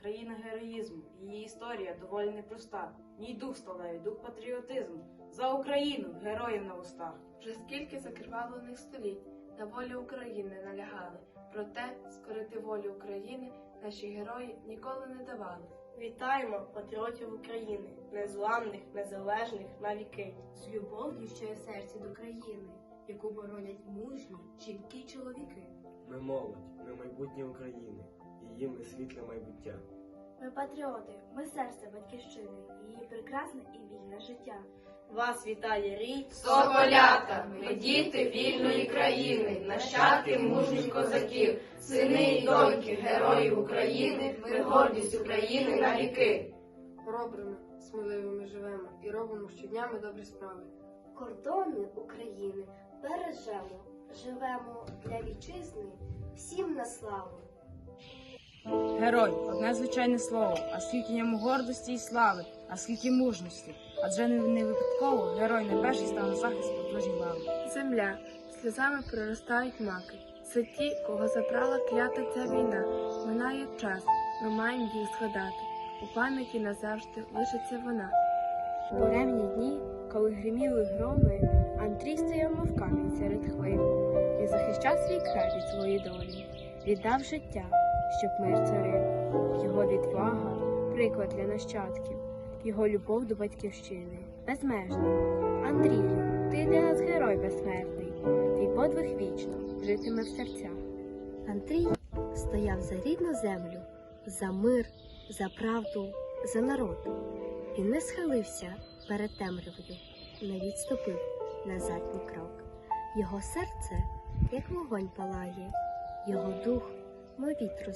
країна героїзму. Її історія доволі непроста. В ній дух сталевий, дух патріотизму. За Україну, героям на устах. Вже скільки закривавлених століть на волю України налягали, проте скорити волю України наші герої ніколи не давали. Вітаємо патріотів України, незламних, незалежних на віки. з любов'ю, що є в серці до країни, яку боронять мужні жінки й чоловіки. Ми молодь, ми майбутнє України, її ми світле майбуття. Ми патріоти, ми серце батьківщини, її прекрасне і вільне життя. Вас вітає рій Соколята, ми діти вільної країни, нащадки мужніх козаків, сини й доньки героїв України, ми гордість України на віки. Хоробрими, сміливими живемо і робимо щоднями добрі справи. Кордони України бережемо, живемо для вітчизни, всім на славу. Герой одне звичайне слово, а скільки в ньому гордості і слави, а скільки мужності. Адже не, випадково герой не перший став на захист Божій лави. Земля, сльозами проростають маки. Це ті, кого забрала клята ця війна. Минає час, ми маємо їх згадати. У пам'яті назавжди лишиться вона. Буремні дні, коли гриміли громи, Андрій стояв мов серед хвиль і захищав свій край від своєї долі, віддав життя, щоб мир царив. Його відвага приклад для нащадків, його любов до батьківщини безмежна. Андрію, ти для нас герой безсмертний, твій подвиг вічно житиме в серцях. Андрій стояв за рідну землю, за мир, за правду, за народ. Він не схилився перед темрявою, не відступив назад ні крок. Його серце, як вогонь палає, його дух, мов вітру.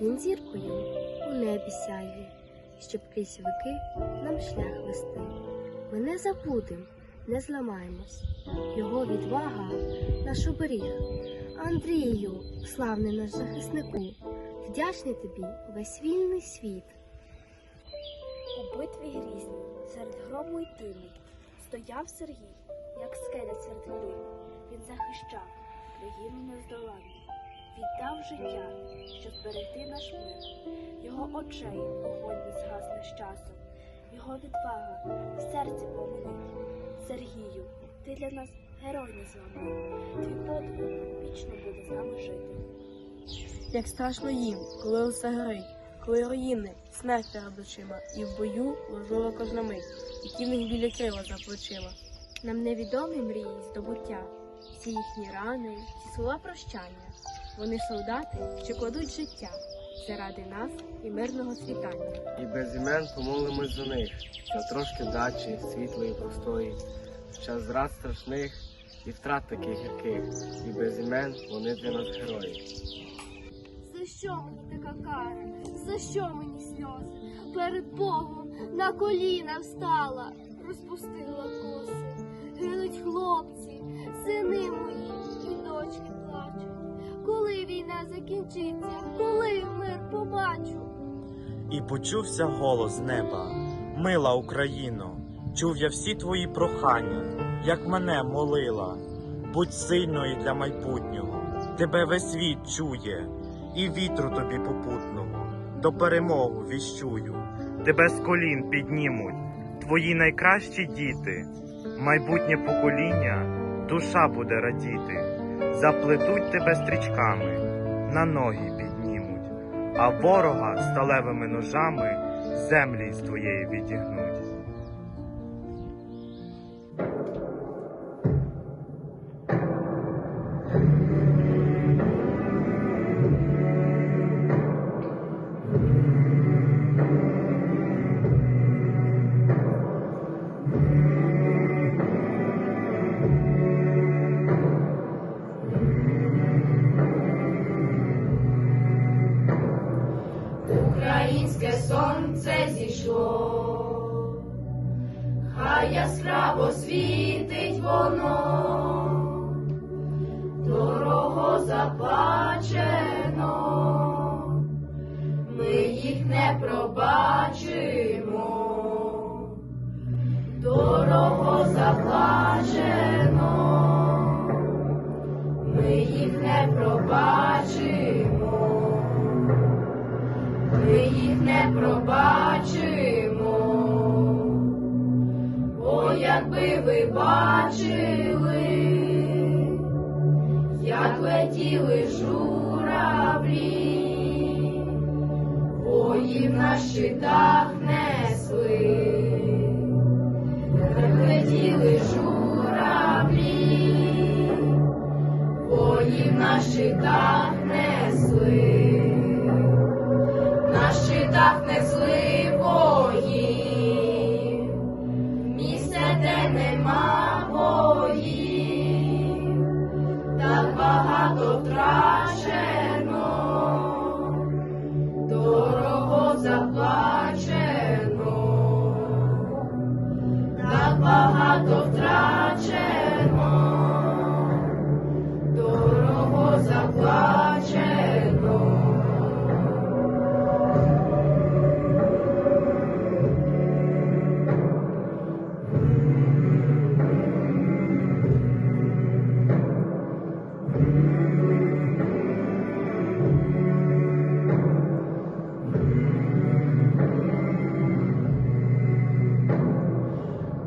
Він зіркою у небі сяє, щоб крізь вики нам шлях вести. Ми не забудем, не зламаємось. Його відвага наш оберіг. Андрію, славний наш захиснику, вдячний тобі весь вільний світ. У битві грізній, серед грому й тину, стояв Сергій, як скеля серед хвилин. Він захищав країну нездоланну, життя, щоб зберегти наш мир. Його очей вогонь не згасне з часом, його відвага в серці помине. Сергію, ти для нас герой незламний, твій подвиг вічно буде з нами жити. Як страшно їм, коли усе горить, коли руїни, смерть перед очима, і в бою важлива кожна мить, які в них біля крила за. Нам невідомі мрії здобуття, всі їхні рани, всі слова прощання. Вони солдати, що кладуть життя заради нас і мирного світання. І без імен помолимось за них, за трошки дачі, світлої, простої, в час зрад страшних і втрат таких гірких, і без імен вони для нас герої. За що мені така кара? За що мені сльози? Перед Богом на коліна встала, розпустила коси. І почувся голос неба. Мила Україно, чув я всі твої прохання, як мене молила. Будь сильною для майбутнього, тебе весь світ чує, і вітру тобі попутного, до перемогу віщую, тебе з колін піднімуть, твої найкращі діти, майбутнє покоління, душа буде радіти, заплетуть тебе стрічками, на ноги а ворога сталевими ножами землі з твоєї відігнуть. Українське сонце зійшло, хай яскраво світить воно, дорого заплачено, летіли журавлі, воїв на щитах несли, летіли журавлі, воїв на щитах несли, на щитах несли lado.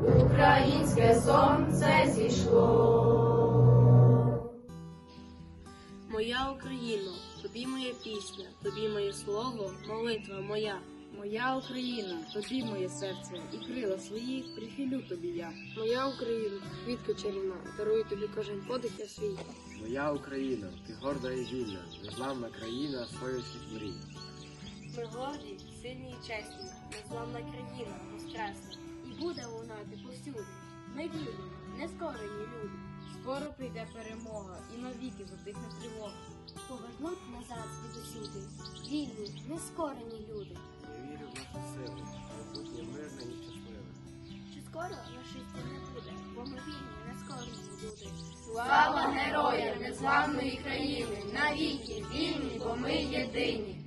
Українське сонце зійшло. Моя Україно, тобі моя пісня, тобі моє слово, молитва моя. Моя Україна, тобі моє серце, і крила свої прихилю тобі я. Моя Україна, квітка чарівна, дарую тобі кожен подих я свій. Моя Україна, ти горда і вільна, незламна країна своїх мрій. Ми горді, сильні і чесні, незламна країна, воскресна. Буде лунати повсюди. Ми вільні, нескорені люди. Скоро прийде перемога, і навіки затихне тривога. Повернуть назад звідусюди. Вільні, нескорені люди. Я вірю в нашу силу, майбутнє мирне і щасливе. Чи скоро нашистів не буде, бо ми вільні, нескорені люди. Слава героям незламної країни, навіки вільні, бо ми єдині.